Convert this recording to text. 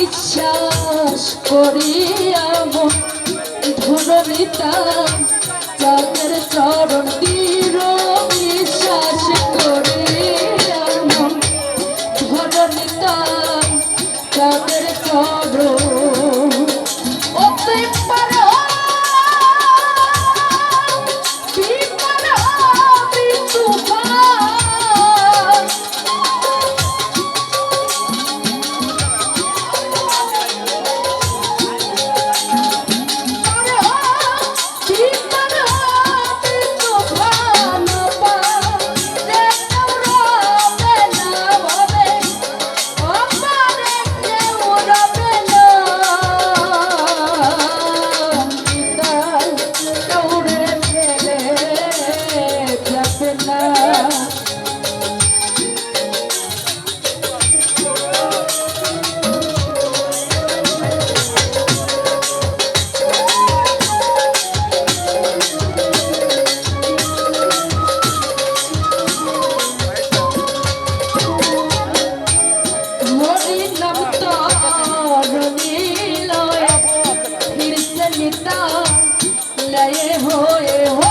বিশ্বাস করিয়া মন ধরণিতা চাঁদের চরণ দিয়ে হয়ে হয়ে